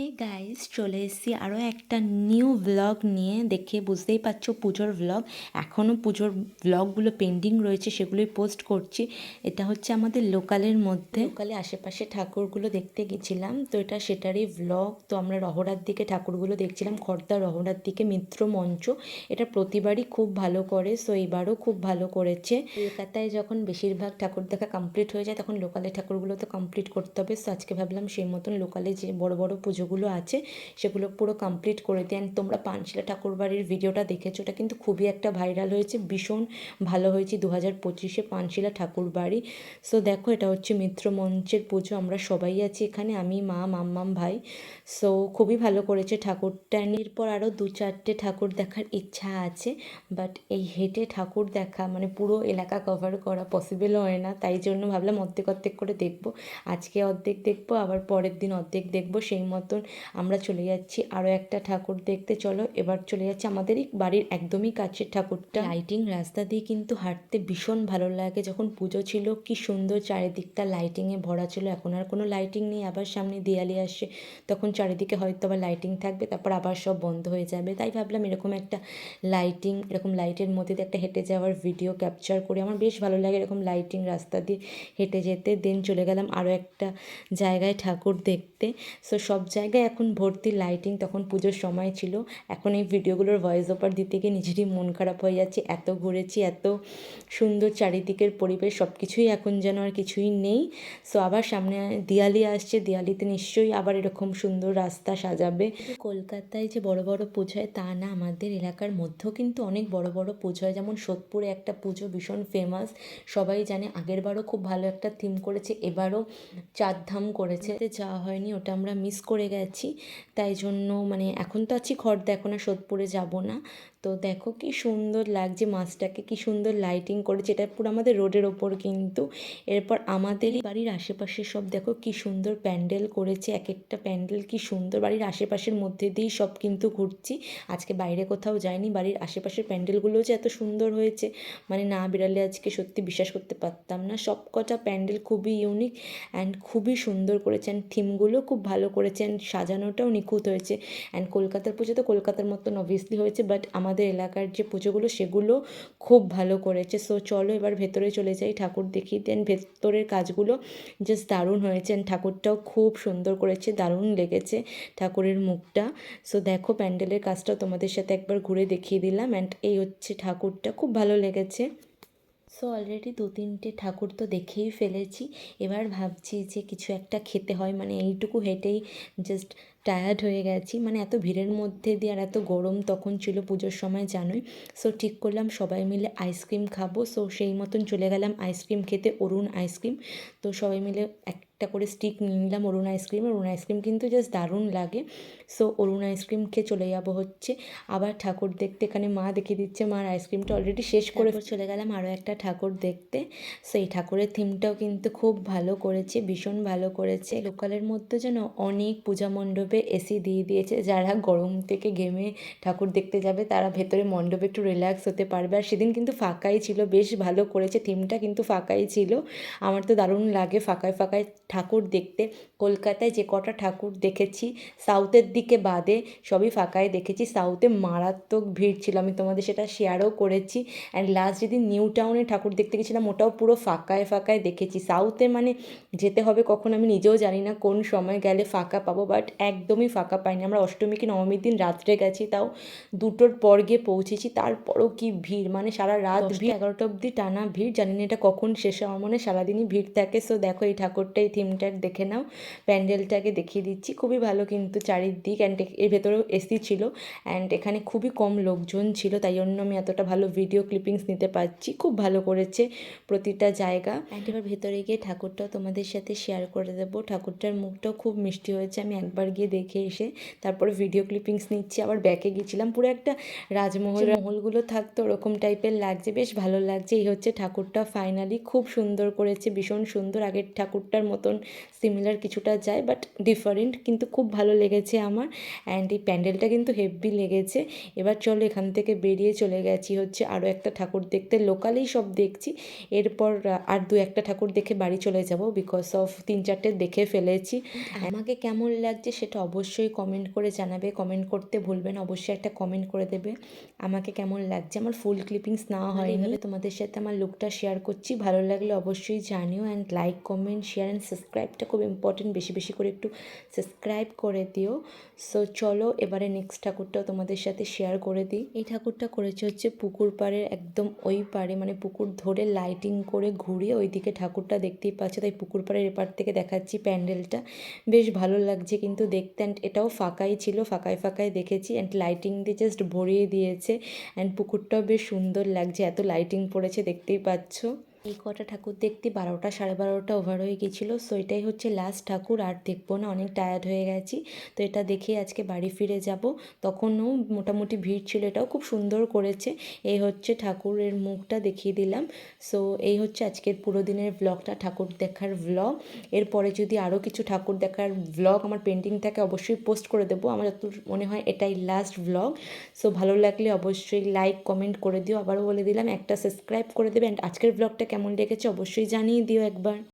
এই গাইস চলে এসেছি আরও একটা নিউ ব্লগ নিয়ে। দেখে বুঝতেই পারছ পুজোর ব্লগ এখনও পুজোর ব্লগগুলো পেন্ডিং রয়েছে, সেগুলোই পোস্ট করছি। এটা হচ্ছে আমাদের লোকালের মধ্যে। লোকালে আশেপাশে ঠাকুরগুলো দেখতে গেছিলাম। তো এটা সেটারই ব্লগ তো আমরা রহড়ার দিকে ঠাকুরগুলো দেখছিলাম, খর্দা রহড়ার দিকে, মিত্র মঞ্চ। এটা প্রতিবারই খুব ভালো করে সো এবারও খুব ভালো করেছে। কলকাতায় যখন বেশিরভাগ ঠাকুর দেখা কমপ্লিট হয়ে যায়, তখন লোকালে ঠাকুরগুলো তো কমপ্লিট করতে হবে। সো আজকে ভাবলাম সেই মতন লোকালে যে বড় বড় পুজোগুলো আছে, সেগুলো পুরো কমপ্লিট করে দেন তোমরা পানশিলা ঠাকুর বাড়ির ভিডিওটা দেখেছ, ওটা কিন্তু খুবই একটা ভাইরাল হয়েছে, ভীষণ ভালো হয়েছে। দু হাজার পঁচিশে পানশিলা ঠাকুর বাড়ি সো দেখো, এটা হচ্ছে মিত্র মঞ্চের পুজো, আমরা সবাই আছি এখানে, আমি, মা, মাম্মাম, ভাই। সো খুবই ভালো করেছে ঠাকুরটা। এরপর আরও দু চারটে ঠাকুর দেখার ইচ্ছা আছে বাট এই হেঁটে ঠাকুর দেখা মানে পুরো এলাকা কভার করা পসিবল হয় না। তাই জন্য ভাবলাম অর্ধেক অর্ধেক করে দেখব। আজকে অর্ধেক দেখব, আবার পরের দিন অর্ধেক দেখব, সেই মতন আমরা চলে যাচ্ছি আরও একটা ঠাকুর দেখতে, চলো এবার চলে যাচ্ছি আমাদেরই বাড়ির একদমই কাছের ঠাকুরটা। লাইটিং রাস্তা দিয়ে কিন্তু হাঁটতে ভীষণ ভালো লাগে, যখন পুজো ছিল কি সুন্দর চারিদিকটা লাইটিংয়ে ভরা ছিল, এখন আর কোনো লাইটিং নেই, আবার সামনে দিয়ালি আসছে, তখন চারিদিকে হয়তো আবার লাইটিং থাকবে, তারপর আবার সব বন্ধ হয়ে যাবে, তাই ভাবলাম এরকম একটা লাইটিং এরকম লাইটের মধ্যে দিয়ে একটা হেঁটে যাওয়ার ভিডিও ক্যাপচার করি, আমার বেশ ভালো লাগে এরকম লাইটিং রাস্তা দিয়ে হেঁটে যেতে দেন চলে গেলাম আরও একটা জায়গায় ঠাকুর দেখতে সো সব জায়গায় এখন ভর্তি লাইটিং তখন পুজোর সময় ছিল। এখন এই ভিডিওগুলোর ভয়েস ওভার দিতে গিয়ে নিজেরই মন খারাপ হয়ে যাচ্ছে। এত ঘুরেছি, এত সুন্দর চারিদিকের পরিবেশ সব কিছুই এখন যেন আর কিছুই নেই। সো আবার সামনে দিয়ালি আসছে দিয়ালিতে নিশ্চয়ই আবার এরকম সুন্দর রাস্তা সাজাবে। কলকাতায় যে বড় বড় পুজো হয়, তা না, আমাদের এলাকার মধ্যেও কিন্তু অনেক বড় বড় পুজো হয়। যেমন সোদপুরে একটা পুজো ভীষণ ফেমাস সবাই জানে আগের বারও খুব ভালো একটা থিম করেছে, এবারও চারধাম করেছে। যাওয়া হয়নি, ওটা আমরা মিস করে গেছি। তাই জন্য মানে এখন তো আছি খর্দা এখন আর সোদপুরে যাব না। তো দেখো কি সুন্দর লাগছে মাছটাকে, কি সুন্দর লাইটিং করেছে। এটা পুরো আমাদের রোডের ওপর কিন্তু। এরপর আমাদেরই বাড়ির আশেপাশে সব দেখো কি সুন্দর প্যান্ডেল করেছে। এক একটা প্যান্ডেল কি সুন্দর। বাড়ির আশেপাশের মধ্যে দিয়েই সব কিন্তু ঘুরছি। আজকে বাইরে কোথাও যাইনি। বাড়ির আশেপাশের প্যান্ডেলগুলো যে এত সুন্দর হয়েছে মানে না বেরালে আজকে সত্যি বিশ্বাস করতে পারতাম না। সব কটা প্যান্ডেল খুবই ইউনিক অ্যান্ড খুবই সুন্দর করেছেন থিমগুলো খুব ভালো করেছেন সাজানোটাও নিখুঁত হয়েছে। অ্যান্ড কলকাতার পুজো তো কলকাতার মতন অবভিয়াসলি হয়েছে বাট আমাদের এলাকার যে পুজোগুলো, সেগুলো খুব ভালো করেছে। সো চলো এবার ভেতরে চলে যাই, ঠাকুর দেখি। দেন ভেতরের কাজগুলো জাস্ট দারুণ হয়েছে অ্যান্ড ঠাকুরটাও খুব সুন্দর করেছে, দারুণ লেগেছে ঠাকুরের মুখটা। সো দেখো প্যান্ডেলের কাজটাও তোমাদের সাথে একবার ঘুরে দেখিয়ে দিলাম অ্যান্ড এই হচ্ছে ঠাকুরটা, খুব ভালো লেগেছে। সো অলরেডি দু তিনটে ঠাকুর তো দেখেই ফেলেছি। এবার ভাবছি যে কিছু একটা খেতে হয় মানে এইটুকু হেঁটেই জাস্ট টায়ার্ড হয়ে গেছি। মানে এত ভিড়ের মধ্যে দিয়ে আর এত গরম তখন ছিল পুজোর সময়, জানোই। সো ঠিক করলাম, সবাই মিলে আইসক্রিম খাব। সো সেই মতন চলে গেলাম আইসক্রিম খেতে, অরুণ আইসক্রিম তো সবাই মিলে একটা করে স্টিক নিয়ে নিলাম Arun ice cream Arun ice cream কিন্তু জাস্ট দারুণ লাগে। সো অরুণ আইসক্রিম খেয়ে চলে যাব হচ্ছে। আবার ঠাকুর দেখতে, এখানে মা দেখিয়ে দিচ্ছে মার আইসক্রিমটা অলরেডি শেষ করে চলে গেলাম আরও একটা ঠাকুর দেখতে। সো এই ঠাকুরের থিমটাও কিন্তু খুব ভালো করেছে, ভীষণ ভালো করেছে। লোকালের মধ্যে যেন অনেক পূজা মণ্ডপে এসি দিয়ে দিয়েছে। যারা গরম থেকে ঘেমে ঠাকুর দেখতে যাবে, তারা ভেতরে মণ্ডপে একটু রিল্যাক্স হতে পারবে। আর সেদিন কিন্তু ফাঁকাই ছিল, বেশ ভালো করেছে থিমটা কিন্তু ফাঁকাই ছিল। আমার তো দারুণ লাগে, ফাঁকায় ফাঁকায় ঠাকুর দেখতে। কলকাতায় যে কটা ঠাকুর দেখেছি সাউথের দিকে বাদে সবই ফাঁকায় দেখেছি। সাউথে মারাত্মক ভিড় ছিল আমি তোমাদের সেটা শেয়ারও করেছি। অ্যান্ড লাস্ট যেদিন নিউ টাউনে ঠাকুর দেখতে গেছিলাম ওটাও পুরো ফাঁকায় ফাঁকায় দেখেছি। সাউথে মানে যেতে হবে কখন আমি নিজেও জানি না কোন সময় গেলে ফাঁকা পাবো বাট একদমই ফাঁকা পাইনি। আমরা অষ্টমী কি নবমীর দিন রাত্রে গেছি তাও দুটোর পর গিয়ে পৌঁছেছি তারপরও কি ভিড়? মানে সারা রাত ভিড়। এগারোটা অবধি টানা ভিড় জানি না এটা কখন শেষ হয় আমার মনে হয় সারাদিনই ভিড় থাকে। সো দেখো এই ঠাকুরটা এই থিমটা দেখে নাও। প্যান্ডেলটাকে দেখিয়ে দিচ্ছি। খুবই ভালো কিন্তু চারিদিক অ্যান্ড এর ভেতরেও এসি ছিল অ্যান্ড এখানে খুবই কম লোকজন ছিল তাই জন্য আমি এতটা ভালো ভিডিও ক্লিপিংস নিতে পারছি। খুব ভালো করেছে প্রতিটা জায়গা। অ্যান্ড এবার ভেতরে গিয়ে ঠাকুরটাও তোমাদের সাথে শেয়ার করে দেবো। ঠাকুরটার মুখটাও খুব মিষ্টি হয়েছে আমি একবার গিয়ে দেখে এসে তারপরে ভিডিও ক্লিপিংস নিচ্ছি। আবার ব্যাকে গিয়েছিলাম পুরো একটা রাজমহল। মহলগুলো থাকতো ওরকম টাইপের লাগছে বেশ ভালো লাগছে। এই হচ্ছে ঠাকুরটা ফাইনালি খুব সুন্দর করেছে ভীষণ সুন্দর। আগের ঠাকুরটার মতো মতন সিমিলার কিছুটা যায় বাট ডিফারেন্ট কিন্তু খুব ভালো লেগেছে আমার অ্যান্ড এই প্যান্ডেলটা কিন্তু হেভি লেগেছে। এবার চলো এখান থেকে বেরিয়ে চলে গেছি হচ্ছে আরও একটা ঠাকুর দেখতে। লোকালেই সব দেখছি, এরপর আর দু একটা ঠাকুর দেখে বাড়ি চলে যাব বিকজ অফ তিন চারটে দেখে ফেলেছি। আমাকে কেমন লাগছে সেটা অবশ্যই কমেন্ট করে জানাবে। কমেন্ট করতে ভুলবেন অবশ্যই একটা কমেন্ট করে দেবে। আমাকে কেমন লাগছে? আমার ফুল ক্লিপিংস না নেওয়া হয়নি। তোমাদের সাথে আমার লুকটা শেয়ার করছি। ভালো লাগলে অবশ্যই জানিও and like comment share and সাবস্ক্রাইবটা খুব ইম্পর্টেন্ট বেশি বেশি করে একটু সাবস্ক্রাইব করে দিও। সো চলো এবারে নেক্সট ঠাকুরটাও তোমাদের সাথে শেয়ার করে দিই। এই ঠাকুরটা করেছে হচ্ছে পুকুর পাড়ের একদম ওই পাড়ে মানে পুকুর ধরে লাইটিং করে ঘুরিয়ে ওইদিকে ঠাকুরটা দেখতেই পাচ্ছ। তাই পুকুর পাড়ের এপার থেকে দেখাচ্ছি প্যান্ডেলটা। বেশ ভালো লাগছে কিন্তু দেখতে অ্যান্ড এটাও ফাঁকাই ছিল ফাঁকায় ফাঁকায় দেখেছি অ্যান্ড লাইটিং দিয়ে জাস্ট ভরিয়ে দিয়েছে। অ্যান্ড পুকুরটাও বেশ সুন্দর লাগছে, এত লাইটিং পড়েছে, দেখতেই পাচ্ছ। এই কটা ঠাকুর দেখতে বারোটা, সাড়ে বারোটা ওভার হয়ে গেছিল। সো এটাই হচ্ছে লাস্ট ঠাকুর। আর দেখব না, অনেক টায়ার্ড হয়ে গেছি। তো এটা দেখে আজকে বাড়ি ফিরে যাব। তখনও মোটামুটি ভিড় ছিল এটাও, খুব সুন্দর করেছে। এই হচ্ছে ঠাকুরের মুখটা দেখিয়ে দিলাম। সো এই হচ্ছে আজকের পুরো দিনের ব্লগটা ঠাকুর দেখার ব্লগ এরপরে যদি আরও কিছু ঠাকুর দেখার ব্লগ আমার পেন্টিং থাকে, অবশ্যই পোস্ট করে দেবো। আমার যত মনে হয় এটাই লাস্ট ব্লগ সো ভালো লাগলে অবশ্যই লাইক কমেন্ট করে দিও। আবারও বলে দিলাম, একটা সাবস্ক্রাইব করে দেবে। অ্যান্ড আজকের ব্লগটা কেমন লেগেছে অবশ্যই জানিয়ে দিও একবার।